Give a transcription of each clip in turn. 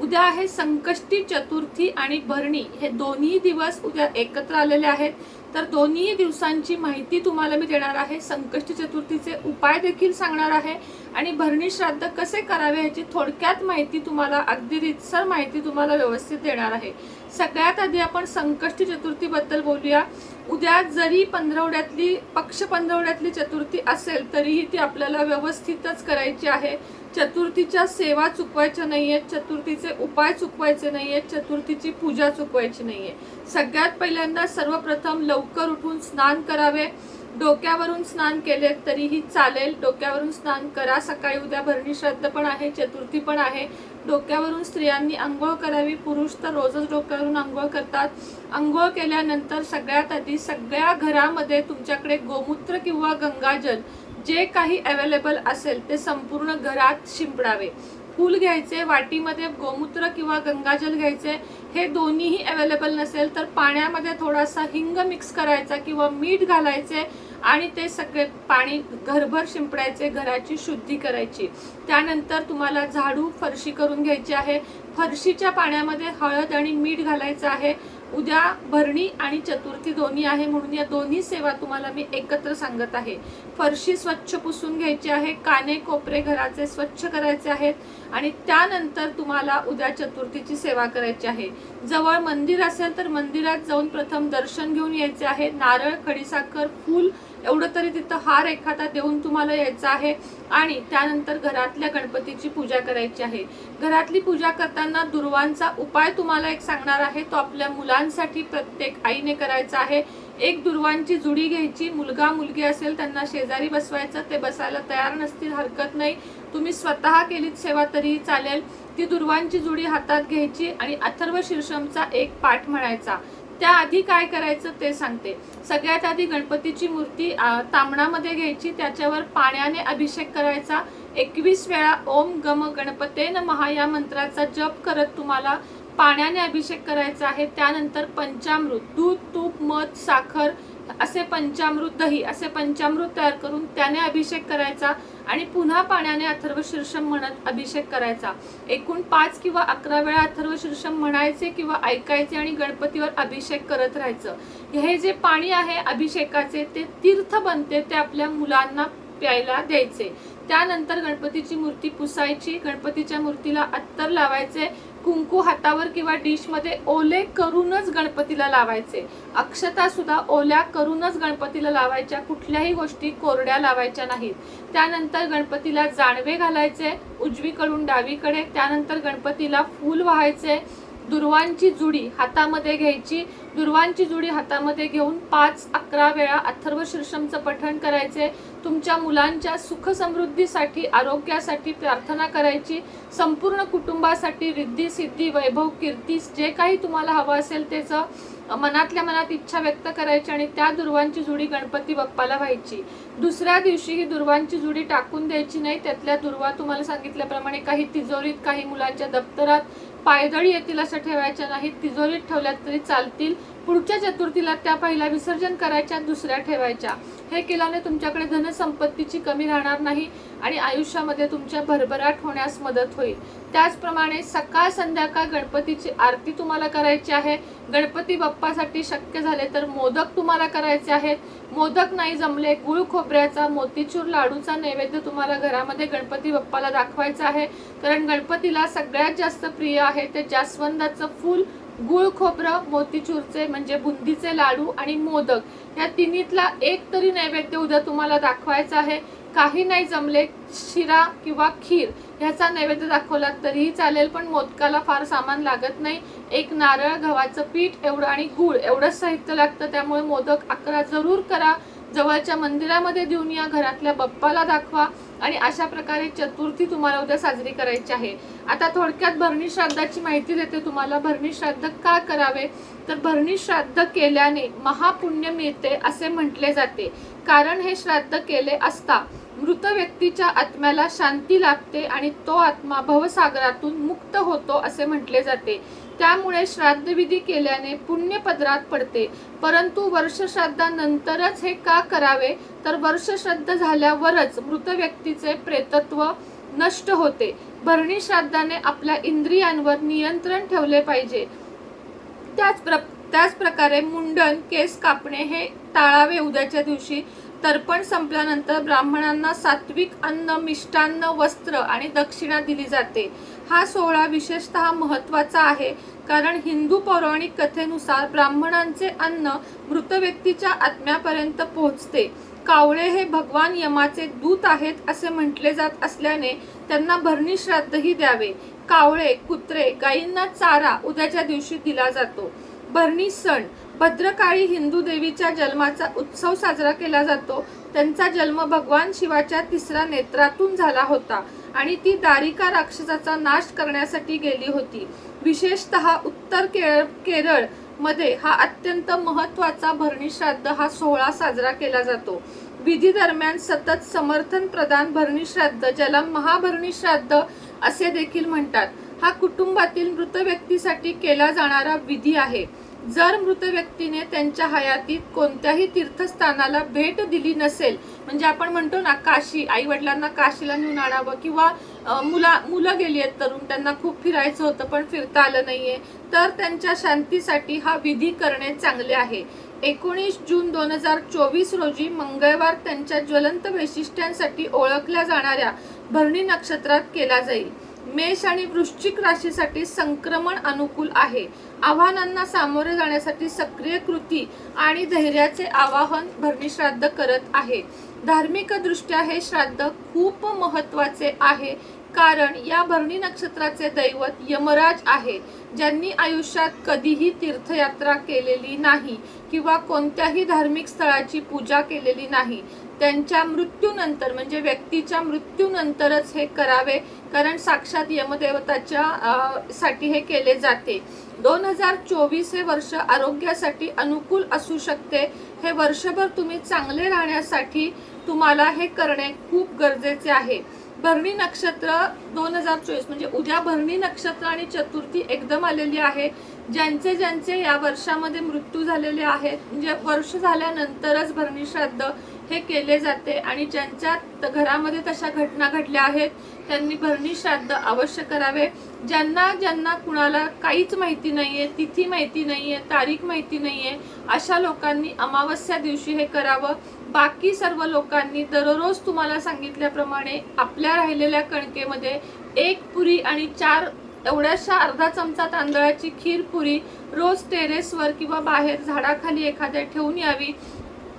उद्या आहे संकष्टी चतुर्थी आणि भरणी. हे दोन्ही दिवस उद्या एकत्र आलेले आहेत. तर दोन्ही दिवसांची माहिती तुम्हाला मी देणार आहे. संकष्टी चतुर्थीचे उपाय देखील सांगणार आहे. आणि भरणी श्राद्ध कसे करावे ह्याची थोडक्यात माहिती तुम्हाला अगदी रितसर माहिती तुम्हाला व्यवस्थित देणार आहे. सगळ्यात आधी आपण संकष्टी चतुर्थीबद्दल बोलूया. उद्या जरी पंधरवड्यातली पक्ष पंधरवड्यातली चतुर्थी असेल तरीही ती आपल्याला व्यवस्थितच करायची आहे. चतुर्थीच्या सेवा चुकवायच्या नाहीयेत चतुर्थीचे उपाय चुकवायचे नाहीयेत चतुर्थीची पूजा चुकवायची नाहीये. सगळ्यात पहिल्यांदा सर्वप्रथम लवकर उठून स्नान करावे. डोक्यावरून स्नान केले तरीही चालेल. डोक्यावरून स्नान करा. सकाळी उद्या भरणी श्राद्ध पण आहे चतुर्थी पण आहे. डोक्यावरून स्त्रियांनी आंघोळ करावी. पुरुष तर रोजच डोक्यावरून आंघोळ करतात. आंघोळ केल्यानंतर सगळ्यात आधी सगळ्या घरामध्ये तुमच्याकडे गोमूत्र किंवा गंगाजल जे काही अवेलेबल असेल ते संपूर्ण घरात शिंपडावे. फूल घ्यायचे वाटीमध्ये गोमूत्र किंवा गंगाजल घ्यायचे हे दोन्हीही अवेलेबल नसेल तर पाण्यामध्ये थोडासा हिंग मिक्स करायचा किंवा मीठ घालायचे आणि ते सगळे पाणी घरभर शिंपडायचे घराची शुद्धी करायची. त्यानंतर तुम्हाला झाडू फरशी करून घ्यायची आहे. फरशीच्या पाण्यामध्ये हळद आणि मीठ घालायचं आहे. उद्या भरणी आणि चतुर्थी दोन्ही आहे म्हणून या दोन्ही सेवा तुम्हाला मी एकत्र सांगत आहे. फरशी स्वच्छ पुसून घ्यायची आहे काने कोपरे घराचे स्वच्छ करायचे आहेत आणि त्यानंतर तुम्हाला उद्या चतुर्थीची सेवा करायची आहे. जवळ मंदिर असेल तर मंदिरात जाऊन प्रथम दर्शन घेऊन यायचे आहे. नारळ खडीसाखर फूल एवढं तरी तिथं हार एखादा देऊन तुम्हाला यायचं आहे. आणि त्यानंतर घरातल्या गणपतीची पूजा करायची आहे. घरातली पूजा करताना दुर्वांचा उपाय तुम्हाला एक सांगणार आहे. तो आपल्या मुलांसाठी प्रत्येक आईने करायचा आहे. एक दुर्वांची जुडी घ्यायची. मुलगा मुलगी असेल त्यांना शेजारी बसवायचं ते बसायला तयार नसतील हरकत नाही. तुम्ही स्वतः केलीत सेवा तरीही चालेल. ती दुर्वांची जुडी हातात घ्यायची आणि अथर्व शीर्षमचा एक पाठ म्हणायचा. त्याआधी काय करायचं ते सांगते. सगळ्यात आधी गणपतीची मूर्ती तांबणामध्ये तामणामध्ये घ्यायची. त्याच्यावर पाण्याने अभिषेक करायचा. एकवीस वेळा ओम गम गणपते महा या मंत्राचा जप करत तुम्हाला पाण्याने अभिषेक करायचा आहे त्यानंतर पंचामृत दूध तूप मध साखर असे पंचामृत दही असे पंचामृत तयार करून त्याने अभिषेक करायचा आणि पुन्हा पाण्याने अथर्व शीर्षम म्हणत अभिषेक करायचा. एकूण पाच किंवा अकरा वेळा अथर्व शीर्षम म्हणायचे किंवा ऐकायचे आणि गणपतीवर अभिषेक करत राहायचं. हे जे पाणी आहे अभिषेकाचे ते तीर्थ बनते ते आपल्या मुलांना प्यायला द्यायचे. त्यानंतर गणपतीची मूर्ती पुसायची गणपतीच्या मूर्तीला अत्तर लावायचे कुंकू हातावर किंवा डिशमध्ये ओले करूनच गणपतीला लावायचे. अक्षता सुद्धा ओल्या करूनच गणपतीला लावायच्या. कुठल्याही गोष्टी कोरड्या लावायच्या नाहीत. त्यानंतर गणपतीला जाणवे घालायचे उजवीकडून डावीकडे. त्यानंतर गणपतीला फूल व्हायचे. दुर्वांची जुडी हातामध्ये घ्यायची. दुर्वांची जुडी हातामध्ये घेऊन पाच अकरा वेळा अथर्व शीर्षमचं पठण करायचे. तुमच्या मुलांच्या सुख समृद्धीसाठी आरोग्यासाठी प्रार्थना करायची. संपूर्ण कुटुंबासाठी रिद्धी सिद्धी वैभव कीर्ती जे काही तुम्हाला हवं असेल त्याचं मनातल्या मनात इच्छा व्यक्त करायची आणि त्या दुर्वांची जुडी गणपती बाप्पाला व्हायची. दुसऱ्या दिवशी ही दुर्वांची जुडी टाकून द्यायची नाही. त्यातल्या दुर्वा तुम्हाला सांगितल्याप्रमाणे काही तिजोरीत काही मुलांच्या दप्तरात पायदळी येतील असं ठेवायच्या नाहीत तिजोरीत ठेवल्यात तरी चालतील. पुढच्या चतुर्थीला त्या पहिल्या विसर्जन करायच्या दुसऱ्या ठेवायच्या. हे केल्याने तुमच्याकडे धनसंपत्तीची कमी राहणार नाही आणि आयुष्यामध्ये तुमच्या भरभराट होण्यास मदत होईल. त्याचप्रमाणे सकाळ संध्याकाळ गणपतीची आरती तुम्हाला करायची आहे. गणपती बाप्पासाठी शक्य झाले तर मोदक तुम्हाला करायचे आहेत. मोदक नाही जमले गुळ खोबऱ्याचा मोतीचूर लाडूचा नैवेद्य तुम्हाला घरामध्ये गणपती बाप्पाला दाखवायचा आहे. कारण गणपतीला सगळ्यात जास्त प्रिय आहे ते जास्वंदाचं फूल गुळ खोबरं मोतीचूरचे म्हणजे बुंदीचे लाडू आणि मोदक या तिन्हीतला एक तरी नैवेद्य उद्या तुम्हाला दाखवायचा आहे. काही नाही जमले शिरा किंवा खीर ह्याचा नैवेद्य दाखवला तरीही चालेल पण मोदकाला फार सामान लागत नाही. एक नारळ गव्हाचं पीठ एवढं आणि गूळ एवढंच साहित्य लागतं त्यामुळे मोदक अकरा जरूर करा. जवळच्या मंदिरामध्ये देऊन या घरातल्या बप्पाला दाखवा. आणि अशा प्रकारे चतुर्थी तुम्हाला उद्या साजरी करायची आहे. आता थोडक्यात भरणी श्राद्धाची माहिती देते तुम्हाला. भरणी श्राद्ध का करावे? तर भरणी श्राद्ध केल्याने महापुण्य मिळते असे म्हटले जाते. कारण हे श्राद्ध केले असता मृत व्यक्तीच्या आत्म्याला शांती लाभते आणि तो आत्मा भवसागरातून मुक्त होतो असे म्हटले जाते. त्यामुळे श्राद्धविधी केल्याने पुण्य पदरात पडते. परंतु वर्षश्राद्धानंतरच हे का करावे? तर वर्षश्राद्ध झाल्यावरच मृत व्यक्तीचे प्रेतत्व नष्ट होते. भरणी श्राद्धाने आपल्या इंद्रियांवर नियंत्रण ठेवले पाहिजे. त्याच प्र त्याच प्रकारे मुंडन केस कापणे हे टाळावे. उद्याच्या दिवशी तर्पण संपल्यानंतर ब्राह्मणांना सात्विक अन्न मिष्टान्न वस्त्र आणि दक्षिणा दिली जाते. हा सोहळा विशेषतः महत्त्वाचा आहे कारण हिंदू पौराणिक कथेनुसार ब्राह्मणांचे अन्न मृत व्यक्तीच्या आत्म्यापर्यंत पोहोचते. कावळे हे भगवान यमाचे दूत आहेत असे म्हटले जात असल्याने त्यांना भरणी श्राद्धही द्यावे. कावळे कुत्रे गायींना चारा उद्याच्या दिवशी दिला जातो. भरणी सण भद्रकाळी हिंदू देवीच्या जन्माचा उत्सव साजरा केला जातो. त्यांचा जन्म भगवान शिवाच्या तिसऱ्या नेत्रातून झाला होता आणि ती दारिका राक्षसाचा नाश करण्यासाठी गेली होती. विशेषतः उत्तर केरळ केरळ मध्ये हा अत्यंत महत्त्वाचा भरणी श्राद्ध हा सोहळा साजरा केला जातो. विधी दरम्यान सतत समर्थन प्रदान भरणी श्राद्ध ज्याला महाभरणी श्राद्ध असे देखील म्हणतात. हा कुटुंबातील मृत व्यक्तीसाठी केला जाणारा विधी आहे. जर मृत व्यक्तीने त्यांच्या हयातीत कोणत्याही तीर्थस्थानाला भेट दिली नसेल म्हणजे आपण म्हणतो ना काशी आई वडिलांना काशीला नेऊन आणावं किंवा मुला मुलं गेली आहेत तरुण त्यांना खूप फिरायचं होतं पण फिरता आलं नाहीये तर त्यांच्या शांतीसाठी हा विधी करणे चांगले आहे. एकोणीस जून दोन हजार चोवीस रोजी मंगळवार त्यांच्या ज्वलंत वैशिष्ट्यांसाठी ओळखल्या जाणाऱ्या भरणी नक्षत्रात केला जाईल. मेष आणि वृश्चिक राशीसाठी संक्रमण अनुकूल आहे. आव्हानांना सामोरे जाण्यासाठी सक्रिय कृती आणि धैर्याचे आवाहन भरणी श्राद्ध करत आहे. धार्मिकदृष्ट्या हे श्राद्ध खूप महत्त्वाचे आहे कारण या भरणी नक्षत्राचे दैवत यमराज आहे ज्यांनी आयुष्यात कधीही तीर्थयात्रा केलेली नाही किंवा कोणत्याही धार्मिक स्थळाची पूजा केलेली नाही. त्यांच्या मृत्यूनंतर म्हणजे व्यक्तीच्या मृत्यूनंतरच हे करावे कारण साक्षात यमदेवताच्या साठी हे केले जाते. दोन हजार चोवीस हे वर्ष आरोग्यासाठी अनुकूल असू शकते. हे वर्षभर तुम्ही चांगले राहण्यासाठी तुम्हाला हे करणे खूप गरजेचे आहे. भरणी नक्षत्र दोन हजार चोवीस म्हणजे उद्या भरणी नक्षत्र आणि चतुर्थी एकदम आलेली आहे. ज्यांचे ज्यांचे या वर्षामध्ये मृत्यू झालेले आहेत म्हणजे वर्ष झाल्यानंतरच भरणी श्राद्ध हे केले जाते आणि ज्यांच्या घरामध्ये तशा घटना घडल्या आहेत त्यांनी भरणी श्राद्ध अवश्य करावे. ज्यांना ज्यांना कुणाला काहीच माहिती नाही आहे तिथी माहिती नाही आहे तारीख माहिती नाही आहे अशा लोकांनी अमावस्या दिवशी हे करावं. बाकी सर्व लोकांनी दररोज तुम्हाला सांगितल्याप्रमाणे आपल्या राहिलेल्या कणकेमध्ये एक पुरी आणि चार एवढ्याशा अर्धा चमचा तांदळाची खीर पुरी रोज टेरेसवर किंवा बाहेर झाडाखाली एखाद्या ठेवून यावी.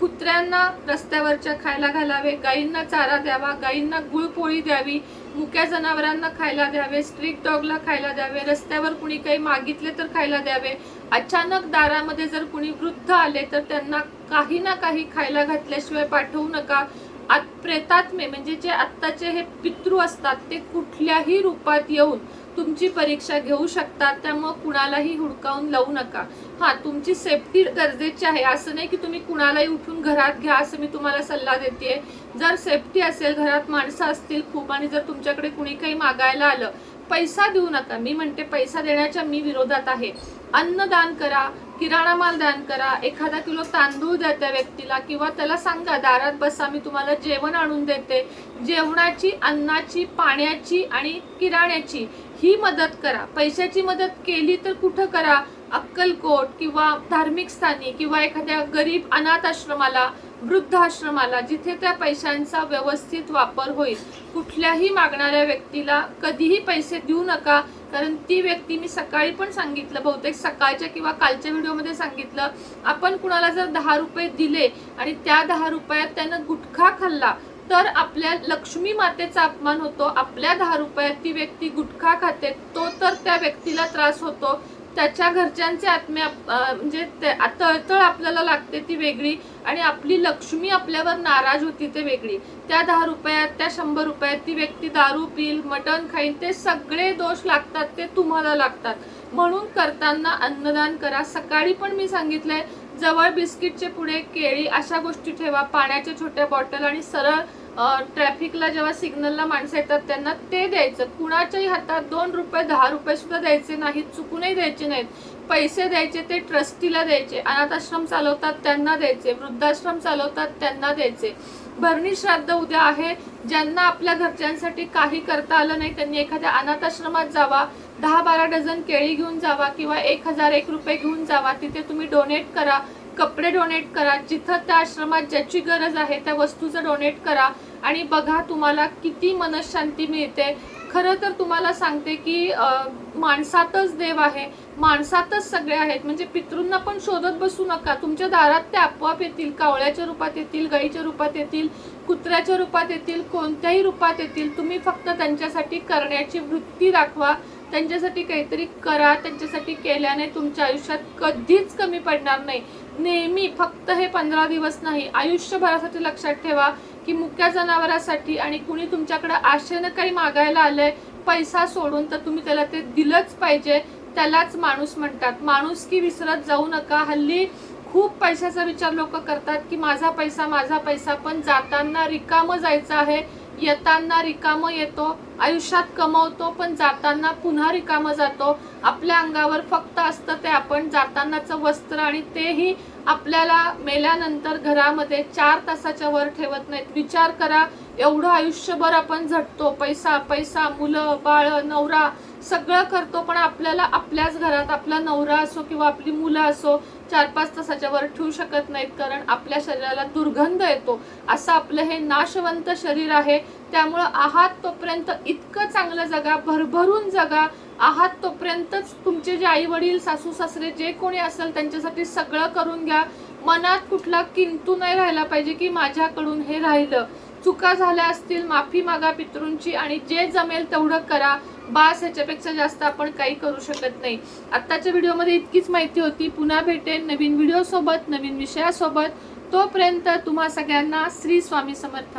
कुत्र्यांना रस्त्यावरच्या खायला घालावे गाईंना चारा द्यावा गाईंना गुळपोळी द्यावी मुक्या जनावरांना खायला द्यावे स्ट्रीट डॉगला खायला द्यावे रस्त्यावर कुणी काही मागितले तर खायला द्यावे. अचानक दारामध्ये जर कुणी वृद्ध आले तर त्यांना काही ना काही खायला घातल्याशिवाय पाठवू नका. आत प्रेतात्मे म्हणजे जे आत्ताचे हे पितृ असतात ते कुठल्याही रूपात येऊन तुमची परीक्षा घेऊ शकतात त्यामुळं कुणालाही हुडकावून लावू नका. हां तुमची सेफ्टी गरजेची आहे. असं नाही की तुम्ही कुणालाही उठून घरात घ्या असं मी तुम्हाला सल्ला देते जर सेफ्टी असेल घरात माणसं असतील खूप आणि जर तुमच्याकडे कुणी काही मागायला आलं पैसा देऊ नका. मी म्हणते पैसा देण्याच्या मी विरोधात आहे. अन्नदान करा किराणा माल दान करा एखादा किलो तांदूळ द्या त्या व्यक्तीला किंवा त्याला सांगा दारात बसा मी तुम्हाला जेवण आणून देते. जेवणाची अन्नाची पाण्याची आणि किराण्याची ही मदत करा. पैशाची मदत केली तर कुठं करा? अक्कलकोट किंवा धार्मिक स्थानी किंवा एखाद्या गरीब अनाथ आश्रमाला वृद्ध आश्रमाला जिथे त्या पैशांचा व्यवस्थित वापर होईल. कुठल्याही मागणाऱ्या व्यक्तीला कधीही पैसे देऊ नका. कारण ती व्यक्ती मी सकाळी पण सांगितलं बहुतेक सकाळच्या किंवा कालच्या व्हिडिओमध्ये सांगितलं आपण कुणाला जर दहा रुपये दिले आणि त्या दहा रुपयात त्यानं गुटखा खाल्ला तर आपल्या लक्ष्मी मातेचा अपमान होतो. आपल्या दहा रुपयात ती व्यक्ती गुटखा खाते तो तर त्या व्यक्तीला त्रास होतो. त्याच्या घरच्यांचे आत्मे म्हणजे ते- तळतळ आपल्याला लागते ती वेगळी आणि आपली लक्ष्मी आपल्यावर नाराज होती ते वेगळी. त्या दहा रुपयात त्या शंभर रुपयात ती व्यक्ती दारू पिल मटण खाईल ते सगळे दोष लागतात ते तुम्हाला लागतात. म्हणून करताना अन्नदान करा. सकाळी पण मी सांगितलंय जवळ बिस्किटचे पुढे केळी अशा गोष्टी ठेवा. पाण्याच्या छोट्या बॉटल आणि सरळ ट्रॅफिकला जेव्हा सिग्नलला माणसं येतात त्यांना ते द्यायचं. कुणाच्याही हातात दोन रुपये दहा रुपये सुद्धा द्यायचे नाहीत चुकूनही द्यायचे नाहीत. पैसे द्यायचे ते ट्रस्टीला द्यायचे. अनाथ आश्रम चालवतात त्यांना द्यायचे. वृद्धाश्रम चालवतात त्यांना द्यायचे. भरणी श्राद्ध उद्या आहे. ज्यांना आपल्या घरच्यांसाठी काही करता आलं नाही त्यांनी एखाद्या अनाथ आश्रमात जावा. दहा बारा डझन केळी घेऊन जावा किंवा एक हजार एक रुपये घेऊन जावा. तिथे तुम्ही डोनेट करा. कपडे डोनेट करा जिथं त्या आश्रमात ज्याची गरज आहे त्या वस्तूचं डोनेट करा. आणि बघा तुम्हाला किती मनशांती मिळते. खरं तर तुम्हाला सांगते की माणसातच देव आहे. माणसातच सगळे आहेत. म्हणजे पितृंना पण शोधत बसू नका. तुमच्या दारात ते आपोआप येतील. कावळ्याच्या रूपात येतील गाईच्या रूपात येतील कुत्र्याच्या रूपात येतील कोणत्याही रूपात येतील. तुम्ही फक्त त्यांच्यासाठी करण्याची वृत्ती दाखवा. त्यांच्यासाठी काहीतरी करा. त्यांच्यासाठी केल्याने तुमच्या आयुष्यात कधीच कमी पडणार नाही. नेहमी फक्त हे पंधरा दिवस नाही आयुष्यभरासाठी लक्षात ठेवा की मुक्या जनावरासाठी आणि कुणी तुमच्याकडे आशेनं काही मागायला आलंय पैसा सोडून तर तुम्ही त्याला ते दिलंच पाहिजे. त्यालाच माणूस म्हणतात. माणूस की विसरत जाऊ नका. हल्ली खूप पैशाचा विचार लोक करतात की माझा पैसा माझा पैसा पण जाताना रिकामं जायचं आहे. येताना रिकामं येतो आयुष्यात कमवतो पण जाताना पुन्हा रिकामं जातो. आपल्या अंगावर फक्त असतं ते आपण जातानाचं वस्त्र आणि तेही आपल्याला मेल्यानंतर घरामध्ये चार तासाच्या वर ठेवत नाहीत. विचार करा एवढं आयुष्यभर आपण झटतो पैसा पैसा मुलं बाळ नवरा सगळं करतो पण आपल्याला आपल्याच घरात आपला नवरा असो किंवा आपली मुलं असो चार पाच तासाच्या वर ठेवू शकत नाहीत कारण आपल्या शरीराला दुर्गंध येतो. असं आपलं हे नाशवंत शरीर आहे. त्यामुळं आहात तोपर्यंत इतकं चांगलं जगा भरभरून जगा. आहात तोपर्यंतच तुमचे जे आई वडील सासू सासरे जे कोणी असेल त्यांच्यासाठी सगळं करून घ्या. मनात कुठला किंतू नाही राहिला पाहिजे की माझ्याकडून हे राहिलं. चुका झाल्या असतील माफी मागा पितृंची आणि जे जमेल तेवढं करा. बास ह्याच्यापेक्षा जास्त आपण काही करू शकत नाही. आत्ताच्या व्हिडिओमध्ये इतकीच माहिती होती. पुन्हा भेटेन नवीन व्हिडिओसोबत नवीन विषयासोबत. तोपर्यंत तुम्हा सगळ्यांना श्री स्वामी समर्थ.